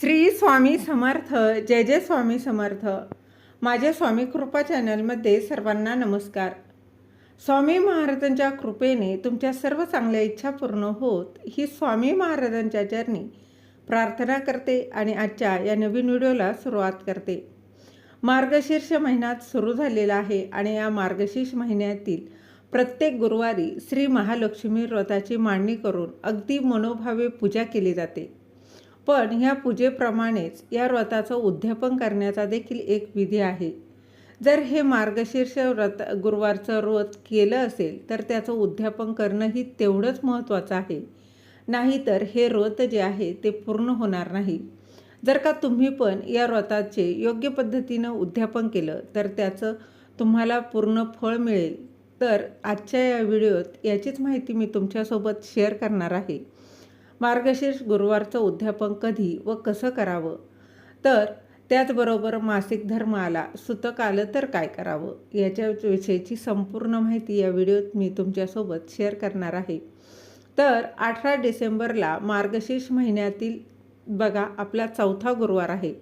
श्री स्वामी समर्थ जय जय स्वामी समर्थ. माझ्या स्वामी कृपा चॅनलमध्ये सर्वांना नमस्कार. स्वामी महाराजांच्या कृपेने तुमच्या सर्व चांगल्या इच्छा पूर्ण होत ही स्वामी महाराजांच्या चरणी प्रार्थना करते आणि आजच्या या नवीन व्हिडिओला सुरुवात करते. मार्गशीर्ष महिन्यात सुरू झालेला आहे आणि या मार्गशीर्ष महिन्यातील प्रत्येक गुरुवारी श्री महालक्ष्मी व्रताची मांडणी करून अगदी मनोभावे पूजा केली जाते. पण ह्या पूजेप्रमाणेच या व्रताचं उद्यापन करण्याचा देखील एक विधी आहे. जर हे मार्गशीर्ष व्रत गुरुवारचं व्रत केलं असेल तर त्याचं उद्यापन करणंही तेवढंच महत्त्वाचं आहे. नाहीतर हे व्रत जे आहे ते पूर्ण होणार नाही. जर का तुम्ही पण या व्रताचे योग्य पद्धतीनं उद्यापन केलं तर त्याचं तुम्हाला पूर्ण फळ मिळेल. तर आजच्या या व्हिडिओत याचीच माहिती मी तुमच्यासोबत शेअर करणार आहे. मार्गशीर्ष गुरुवारचं उद्यापन कधी व कसं करावं? तर त्याचबरोबर मासिक धर्म आला सुतक आलं तर काय करावं? याच्या विषयीची संपूर्ण माहिती या व्हिडिओत मी तुमच्यासोबत शेअर करणार आहे. तर अठरा डिसेंबरला मार्गशीर्ष महिन्यातील बघा आपला चौथा गुरुवार आहे.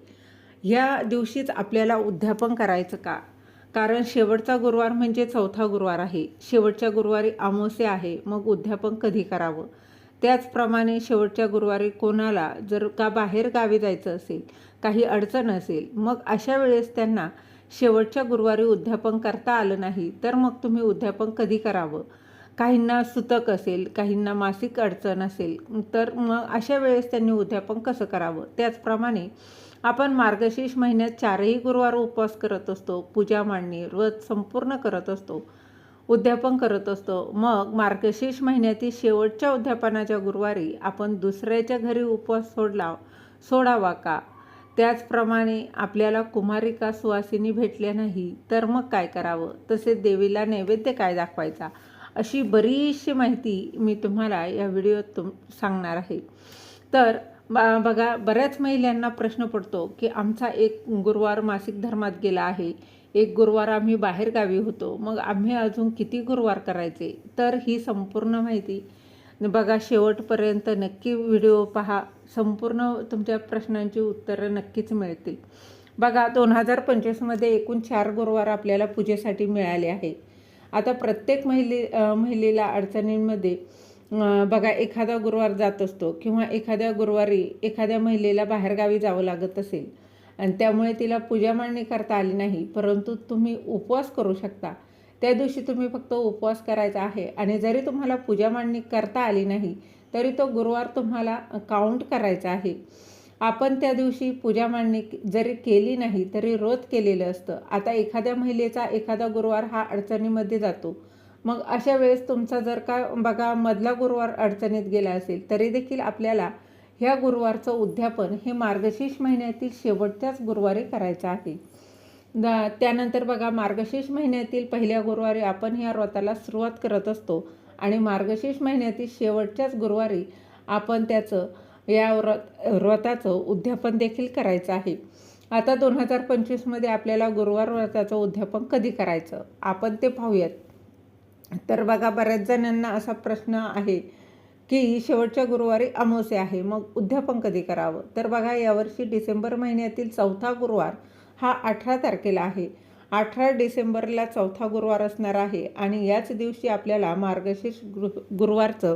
ह्या दिवशीच आपल्याला उद्यापन करायचं का? कारण शेवटचा गुरुवार म्हणजे चौथा गुरुवार आहे. शेवटच्या गुरुवारी अमावस्या आहे. मग उद्यापन कधी करावं? त्याचप्रमाणे शेवटच्या गुरुवारी कोणाला जर का बाहेर गावी जायचं असेल काही अडचण असेल मग अशा वेळेस त्यांना शेवटच्या गुरुवारी उद्यापन करता आलं नाही तर मग तुम्ही उद्यापन कधी करावं? काहींना सुतक असेल काहींना मासिक अडचण असेल तर मग अशा वेळेस त्यांनी उद्यापन कसं करावं? त्याचप्रमाणे आपण मार्गशीर्ष महिन्यात चारही गुरुवार उपवास करत असतो पूजा मांडणी व्रत संपूर्ण करत असतो. उद्यापन करत असतो. मग मार्गशीर्ष महिन्यातील शेवटच्या उद्यापनाच्या गुरुवारी आपण दुसऱ्याच्या घरी उपवास सोडला सोडावा का? त्याचप्रमाणे आपल्याला कुमारिका सुवासिनी भेटल्या नाही तर मग काय करावं? तसेच देवीला नैवेद्य काय दाखवायचा? अशी बरीचशी माहिती मी तुम्हाला या व्हिडिओत तुम सांगणार आहे. तर बा बघा बऱ्याच महिलांना प्रश्न पडतो की आमचा एक गुरुवार मासिक धर्मात गेला आहे. एक गुरुवार आम्ही बाहेरगावी होतो. मग आम्ही अजून किती गुरुवार करायचे? तर ही संपूर्ण माहिती. बघा शेवटपर्यंत नक्की व्हिडिओ पहा. संपूर्ण तुमच्या प्रश्नांची उत्तरं नक्कीच मिळतील. बघा दोन हजार पंचवीसमध्ये एकूण चार गुरुवार आपल्याला पूजेसाठी मिळाले आहे. आता प्रत्येक महिले महिलेला अडचणींमध्ये बघा एखादा गुरुवार जात असतो किंवा एखाद्या गुरुवारी एखाद्या महिलेला बाहेरगावी जावं लागत असेल. आणि त्यामुळे तिला पूजा मांडणी करता आली नाही. परंतु तुम्ही उपवास करू शकता. त्या दिवशी तुम्ही फक्त उपवास करायचा आहे. आणि जरी तुम्हाला पूजा मांडणी करता आली नाही तरी तो गुरुवार तुम्हाला काउंट करायचा आहे. आपण त्या दिवशी पूजा मांडणी जरी केली नाही तरी रोज केलेलं असतं. आता एखाद्या महिलेचा एखादा गुरुवार हा अडचणीमध्ये जातो. मग अशा वेळेस तुमचा जर का बघा मधला गुरुवार अडचणीत गेला असेल तरी देखील आपल्याला ह्या गुरुवारचं उद्यापन हे मार्गशीर्ष महिन्यातील शेवटच्याच गुरुवारी करायचं आहे. त्यानंतर बघा मार्गशीर्ष महिन्यातील पहिल्या गुरुवारी आपण ह्या व्रताला सुरुवात करत असतो आणि मार्गशीर्ष महिन्यातील शेवटच्याच गुरुवारी आपण त्याचं या व्रत व्रताचं उद्यापन देखील करायचं आहे. आता दोन हजार पंचवीसमध्ये आपल्याला गुरुवार व्रताचं उद्यापन कधी करायचं? आपण ते पाहूयात. तर बघा बऱ्याच जणांना असा प्रश्न आहे की शेवटच्या गुरुवारी अमावस्या आहे. मग उद्यापन कधी करावं? तर बघा यावर्षी डिसेंबर महिन्यातील चौथा गुरुवार हा अठरा तारखेला आहे. अठरा डिसेंबरला चौथा गुरुवार असणार आहे आणि याच दिवशी आपल्याला मार्गशीर्ष गुरु गुरुवारचं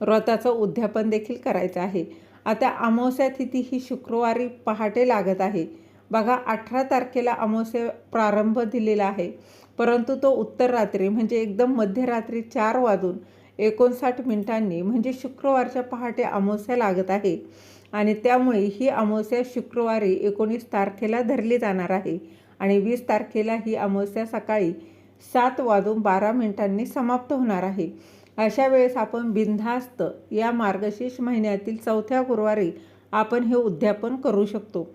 व्रताचं उद्यापन देखील करायचं आहे. आता अमावस्या तिथी ही शुक्रवारी पहाटे लागत आहे. बघा अठरा तारखेला अमावस्या प्रारंभ दिलेला आहे. परंतु तो उत्तर रात्री म्हणजे एकदम मध्यरात्री चार वाजून एकोणसाठ मिनिटांनी म्हणजे शुक्रवारच्या पहाटे अमावस्या लागत आहे आणि त्यामुळे ही अमावस्या शुक्रवारी एकोणीस तारखेला धरली जाणार आहे आणि वीस तारखेला ही अमावस्या सकाळी सात वाजून बारा मिनिटांनी समाप्त होणार आहे. अशा वेळेस आपण बिनधास्त या मार्गशीर्ष महिन्यातील चौथ्या गुरुवारी आपण हे उद्यापन करू शकतो.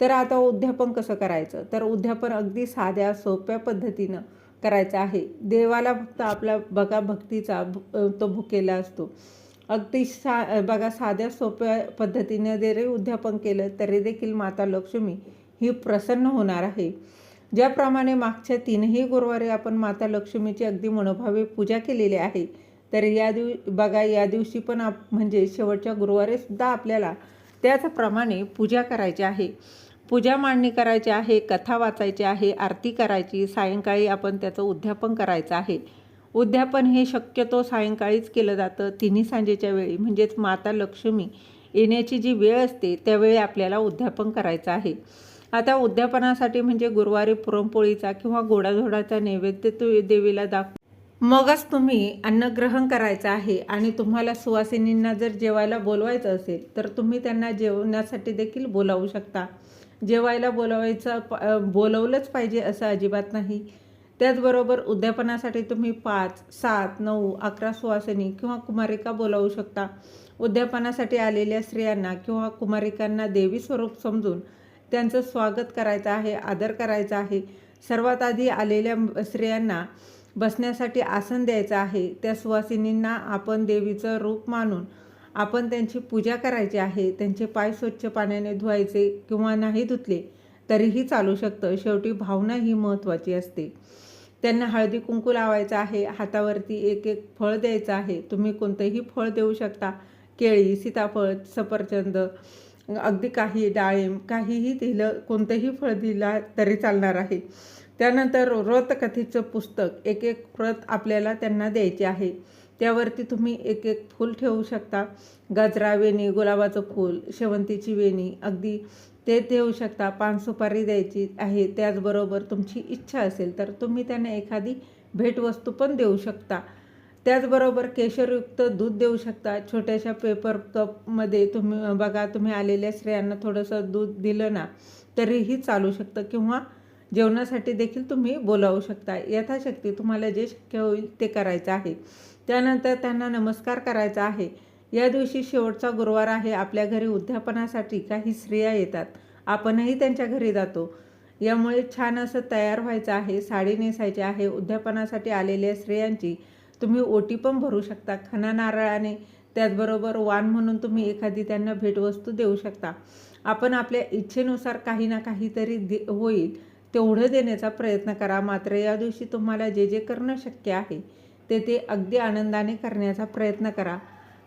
तर आता उद्यापन कसं करायचं? तर उद्यापन अगदी साध्या सोप्या पद्धतीनं करायचा आहे. देवाला फक्त आपला बघा भक्तीचा तो भुकेला असतो. अगदी सा बघा साध्या सोप्या पद्धतीने जरी उद्यापन केलं तरी देखील माता लक्ष्मी ही प्रसन्न होणार आहे. ज्याप्रमाणे मागच्या तीनही गुरुवारी आपण माता लक्ष्मीची अगदी मनोभावे पूजा केलेली आहे तर या दिव बघा या दिवशी पण आप म्हणजे शेवटच्या गुरुवारीसुद्धा आपल्याला त्याचप्रमाणे पूजा करायची आहे. पूजा मांडणी करायची आहे कथा वाचायची आहे आरती करायची सायंकाळी आपण त्याचं उद्यापन करायचं आहे. उद्यापन हे शक्यतो सायंकाळीच केलं जातं तिन्ही सांजेच्या वेळी. म्हणजेच माता लक्ष्मी येण्याची जी वेळ असते त्यावेळी आपल्याला उद्यापन करायचं आहे. आता उद्यापनासाठी म्हणजे गुरुवारी पुरणपोळीचा किंवा गोडाधोडाचा नैवेद्य तू देवीला दाखव मगच तुम्ही अन्नग्रहण करायचं आहे आणि तुम्हाला सुवासिनींना जर जेवायला बोलवायचं असेल तर तुम्ही त्यांना जेवण्यासाठी देखील बोलावू शकता. जेवायला बोलावायचं प- बोलवलंच पाहिजे असं अजिबात नाही. त्याचबरोबर उद्यापनासाठी तुम्ही पाच सात नऊ अकरा सुवासिनी किंवा कुमारिका बोलावू शकता. उद्यापनासाठी आलेल्या स्त्रियांना किंवा कुमारिकांना देवी स्वरूप समजून त्यांचं स्वागत करायचं आहे आदर करायचा आहे. सर्वात आधी आलेल्या स्त्रियांना बसण्यासाठी आसन द्यायचं आहे. त्या सुवासिनींना आपण देवीचं रूप मानून आपण त्यांची पूजा करायची आहे त्यांचे पाय स्वच्छ पाण्याने धुवायचे किंवा नाही धुतले तरीही चालू शकतं. शेवटी भावना ही महत्त्वाची असते. त्यांना हळदी कुंकू लावायचं आहे हातावरती एक एक फळ द्यायचं आहे. तुम्ही कोणतंही फळ देऊ शकता. केळी सीताफळ सफरचंद अगदी काही डाळिंब काहीही दिलं कोणतंही फळ दिला तरी चालणार आहे. त्यानंतर व्रतकथेचं पुस्तक एक एक व्रत आपल्याला त्यांना द्यायचे आहे. त्यावरती तुम्ही एक एक फूल ठेवू शकता. गजरा वेणी गुलाबाचं फूल शेवंतीची वेणी अगदी ते देऊ शकता. पान सुपारी द्यायची आहे त्याचबरोबर तुमची इच्छा असेल तर तुम्ही त्यांना एखादी भेटवस्तू पण देऊ शकता. त्याचबरोबर केशरयुक्त दूध देऊ शकता. छोट्याशा पेपर कपमध्ये तुम्ही बघा तुम्ही आलेल्या स्त्रियांना थोडंसं दूध दिलं ना तरीही चालू शकतं. किंवा जेवणासाठी देखील तुम्ही बोलावू शकता. यथाशक्ती तुम्हाला जे शक्य होईल ते करायचं आहे. त्यानंतर त्यांना नमस्कार करायचा आहे. या दिवशी शेवटचा गुरुवार आहे. आपल्या घरी उद्यापनासाठी काही स्त्रिया येतात. आपणही त्यांच्या घरी जातो. यामुळे छान असं तयार व्हायचं आहे. साडी नेसायची आहे. उद्यापनासाठी आलेल्या स्त्रियांची तुम्ही ओटी पण भरू शकता. खना नारळाने. त्याचबरोबर वाण म्हणून तुम्ही एखादी त्यांना भेटवस्तू देऊ शकता. आपण आपल्या इच्छेनुसार काही ना काहीतरी दे होईल. तेवढं देण्याचा प्रयत्न करा. मात्र या दिवशी तुम्हाला जे जे करणं शक्य आहे ते ते अगदी आनंदाने करण्याचा प्रयत्न करा.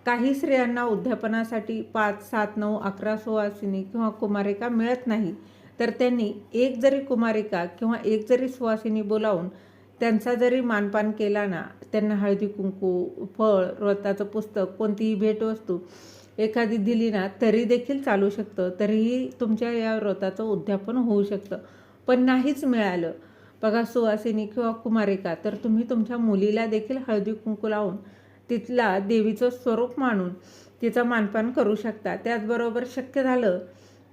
काही स्त्रियांना उद्यापनासाठी पाच सात नऊ अकरा सुवासिनी किंवा कुमारिका मिळत नाही. तर त्यांनी एक जरी कुमारिका किंवा एक जरी सुवासिनी बोलावून त्यांचा जरी मानपान केला ना त्यांना हळदी कुंकू फळ व्रताचं पुस्तक कोणतीही भेटवस्तू एखादी दिली ना तरी देखील चालू शकतं. तरीही तुमच्या या व्रताचं उद्यापन होऊ शकतं. पण नाहीच मिळालं. बघा सुवासिनी किंवा कुमारिका तर तुम्ही तुमच्या मुलीला देखील हळदी कुंकू लावून तिथला देवीचं स्वरूप मानून तिचं मानपान करू शकता. त्याचबरोबर शक्य झालं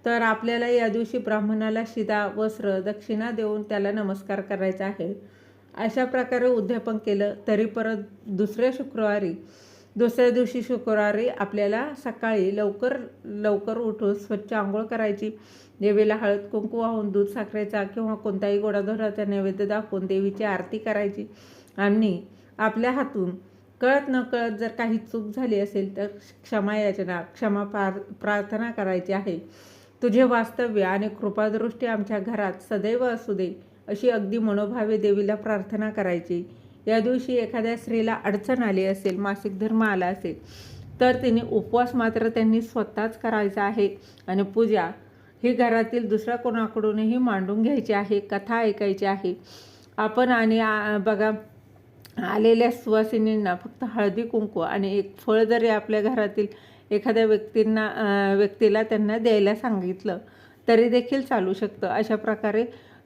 तर आपल्याला या दिवशी ब्राह्मणाला शिदा वस्त्र दक्षिणा देऊन त्याला नमस्कार करायचा आहे. अशा प्रकारे उद्यापन केलं तरी परत दुसऱ्या शुक्रवारी दुसऱ्या दिवशी शुक्रवारी आपल्याला सकाळी लवकर लवकर उठून स्वच्छ आंघोळ करायची. देवीला हळद कुंकू वाहून दूध साखरेचा किंवा कोणताही गोडाधोडाचा नैवेद्य दाखवून देवीची आरती करायची. आणि आपल्या हातून कळत न कळत जर काही चूक झाली असेल तर क्षमा याचना क्षमा प्रार प्रार्थना करायची आहे. तुझे वास्तव्य आणि कृपादृष्टी आमच्या घरात सदैव असू दे अशी अगदी मनोभावे देवीला प्रार्थना करायची. या दिवशी एखाद्या स्त्रीला अडचण आली असेल मासिक धर्म आला असेल तर तिने उपवास मात्र त्यांनी स्वतःच करायचा आहे. आणि पूजा ही घरातील दुसऱ्या कोणाकडूनही मांडून घ्यायची आहे कथा ऐकायची आहे. आपण आणि आ- बघा आलेल्या सुवासिनींना फक्त हळदी कुंकू आणि एक फळ जरी आपल्या घरातील एखाद्या व्यक्तींना व्यक्तीला त्यांना द्यायला सांगितलं तरी देखील चालू शकतं. अशा प्रकारे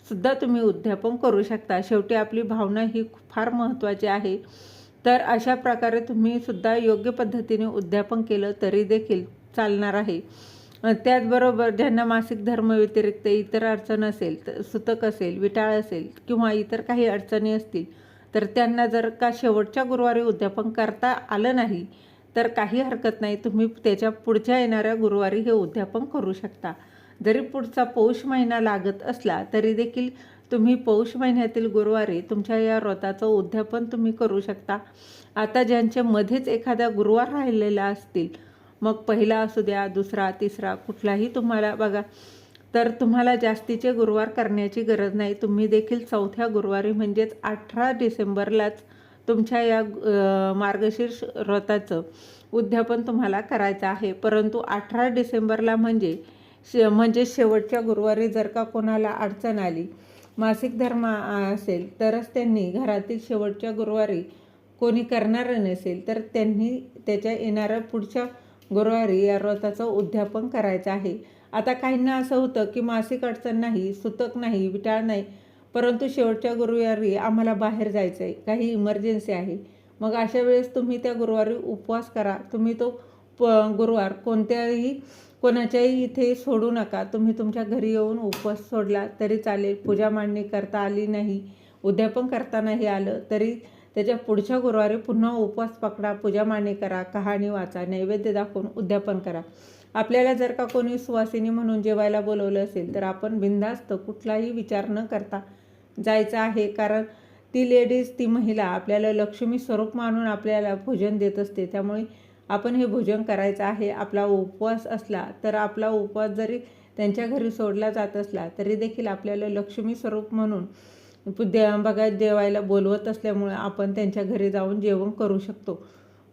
सुद्धा तुम्ही उद्यापन करू शकता. शेवटी आपली भावना ही फार महत्त्वाची आहे. तर अशा प्रकारे तुम्ही सुद्धा योग्य पद्धतीने उद्यापन केलं तरी देखील चालणार आहे. त्याचबरोबर ज्यांना मासिक धर्म व्यतिरिक्त इतर अडचण असेल तर सुतक असेल विटाळ असेल किंवा इतर काही अडचणी असतील तर त्यांना जर का शेवटच्या गुरुवारी उद्यापन करता आलं नाही तर काही हरकत नाही. तुम्ही त्याच्या पुढच्या येणाऱ्या गुरुवारी हे उद्यापन करू शकता. जरी पुढचा पौष महिना लागत असला तरी देखील तुम्ही पौष महिन्यातील गुरुवारी तुमच्या या व्रताचं उद्यापन तुम्ही करू शकता. आता ज्यांचे मध्येच एखादा गुरुवार राहिलेला असतील मग पहिला असू द्या दुसरा तिसरा कुठलाही तुम्हाला बघा तर तुम्हाला जास्तीचे गुरुवार करण्याची गरज नाही. तुम्ही देखील चौथ्या गुरुवारी म्हणजेच अठरा डिसेंबरलाच तुमच्या या मार्गशीर्ष व्रताचं उद्यापन तुम्हाला करायचं आहे. परंतु अठरा डिसेंबरला म्हणजे शे म्हणजे शेवटच्या गुरुवारी जर का कोणाला अडचण आली मासिक धर्म असेल तरच त्यांनी घरातील शेवटच्या गुरुवारी कोणी करणारं नसेल तर त्यांनी त्याच्या येणाऱ्या पुढच्या गुरुवारी या व्रताचं उद्यापन करायचं आहे. आता काहींना असं होतं की मासिक अडचण नाही सुतक नाही विटाळ नाही परंतु शेवटच्या गुरुवारी आम्हाला बाहेर जायचं आहे काही इमर्जन्सी आहे. मग अशा वेळेस तुम्ही त्या गुरुवारी उपवास करा. तुम्ही तो प गुरुवार कोणत्याही कोणाच्याही इथे सोडू नका. तुम्ही तुमच्या घरी येऊन उपवास सोडला तरी चालेल. पूजा मांडणी करता आली नाही उद्यापन करता नाही आलं तरी त्याच्या पुढच्या गुरुवारी पुन्हा उपवास पकडा पूजा मांडणी करा कहाणी वाचा नैवेद्य दाखवून उद्यापन करा. आपल्याला जर का कोणी सुवासिनी म्हणून जेवायला बोलवलं असेल तर आपण बिंदास्त कुठलाही विचार न करता जायचं आहे. कारण ती लेडीज ती महिला आपल्याला लक्ष्मी स्वरूप मानून आपल्याला भोजन देत असते. त्यामुळे आपण हे भोजन करायचं आहे आपला उपवास असला तर आपला उपवास जरी त्यांच्या घरी सोडला जात असला तरी देखील आपल्याला लक्ष्मी स्वरूप म्हणून दे बघा जेवायला बोलवत असल्यामुळे आपण त्यांच्या घरी जाऊन जेवण करू शकतो.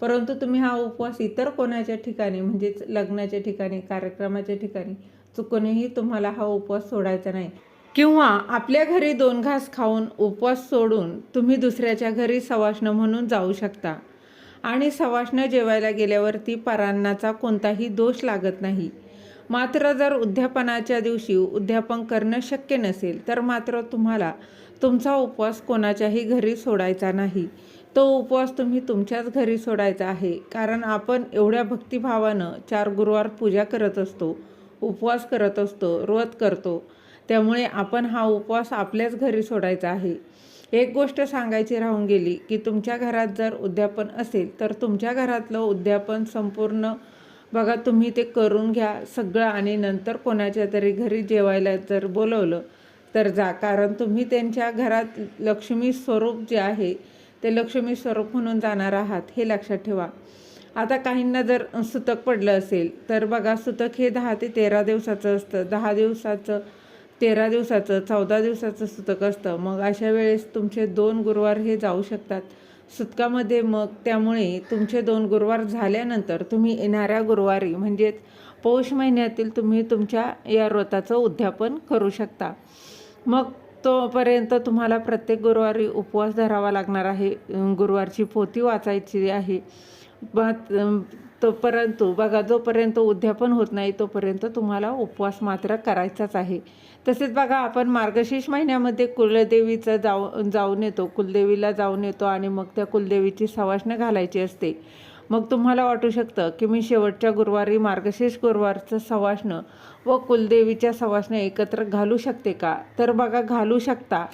परंतु तुम्ही हा उपवास इतर कोणाच्या ठिकाणी म्हणजेच लग्नाच्या ठिकाणी कार्यक्रमाच्या ठिकाणी चुकूनही तुम्हाला हा उपवास सोडायचा नाही. किंवा आपल्या घरी दोन घास खाऊन उपवास सोडून तुम्ही दुसऱ्याच्या घरी सवाष्ण म्हणून जाऊ शकता. आणि सवाष्ण जेवायला गेल्यावरती परांनाचा कोणताही दोष लागत नाही. मात्र जर उद्यापनाच्या दिवशी उद्यापन करणं शक्य नसेल तर मात्र तुम्हाला तुमचा उपवास कोणाच्याही घरी सोडायचा नाही. तो उपवास तुम्ही तुमच्याच घरी सोडायचा आहे कारण आपण एवढ्या भक्तिभावानं चार गुरुवार पूजा करत असतो उपवास करत असतो व्रत करतो. त्यामुळे आपण हा उपवास आपल्याच घरी सोडायचा आहे. एक गोष्ट सांगायची राहून गेली की तुमच्या घरात जर उद्यापन असेल तर तुमच्या घरातलं उद्यापन संपूर्ण बघा तुम्ही ते करून घ्या सगळं आणि नंतर कोणाच्या तरी घरी जेवायला जर बोलवलं तर जा. कारण तुम्ही त्यांच्या घरात लक्ष्मी स्वरूप जे आहे ते लक्ष्मी स्वरूप म्हणून जाणार आहात हे लक्षात ठेवा. आता काहींना जर सुतक पडलं असेल तर बघा सुतक हे दहा ते तेरा दिवसाचं असतं. दहा दिवसाचं तेरा दिवसाचं चौदा दिवसाचं सुतक असतं. मग अशा वेळेस तुमचे दोन गुरुवार हे जाऊ शकतात. सुतकामध्ये मग त्यामुळे तुमचे दोन गुरुवार झाल्यानंतर तुम्ही येणाऱ्या गुरुवारी म्हणजेच पौष महिन्यातील तुम्ही तुमच्या या व्रताचं उद्यापन करू शकता. मग तोपर्यंत तुम्हाला प्रत्येक गुरुवारी उपवास धरावा लागणार आहे. गुरुवारची पोथी वाचायची आहे. तो परंतु बघा जोपर्यंत उद्यापन होत नाही तोपर्यंत तुम्हाला उपवास मात्र करायचाच आहे. तसेच बघा आपण मार्गशीर्ष महिन्यामध्ये कुलदेवीचं जाऊ जाऊन येतो कुलदेवीला जाऊन येतो आणि मग त्या कुलदेवीची सवाष्ण घालायची असते. मग तुम्हाला वाटू शकतं की मी शेवटच्या गुरुवारी मार्गशीर्ष गुरुवारचं सवाष्ण व कुलदेवीच्या सवाष्ण एकत्र घालू शकते का? तर बघा घालू शकता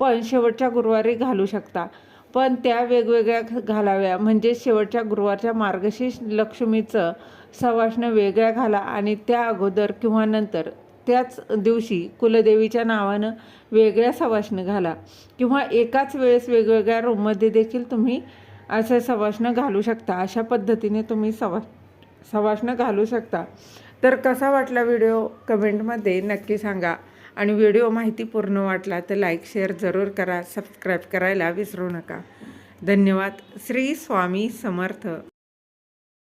पण शेवटच्या गुरुवारी घालू शकता. पण त्या वेगवेगळ्या घालाव्या. म्हणजे शेवटच्या गुरुवारच्या मार्गशीर्ष लक्ष्मीचं सवाष्ण वेगळ्या घाला आणि त्या अगोदर किंवा नंतर त्याच दिवशी कुलदेवीच्या नावानं वेगळ्या सवाष्ण घाला. किंवा एकाच वेळेस वेगवेगळ्या रूममध्ये देखील तुम्ही असं सवाष्ण घालू शकता. अशा पद्धतीने तुम्ही सवा सवाष्ण घालू शकता. तर कसा वाटला व्हिडिओ? कमेंटमध्ये नक्की सांगा. आणि व्हिडिओ माहिती पूर्ण वाटला तर लाईक शेअर जरूर करा. सबस्क्राईब करायला विसरू नका. धन्यवाद. श्री स्वामी समर्थ.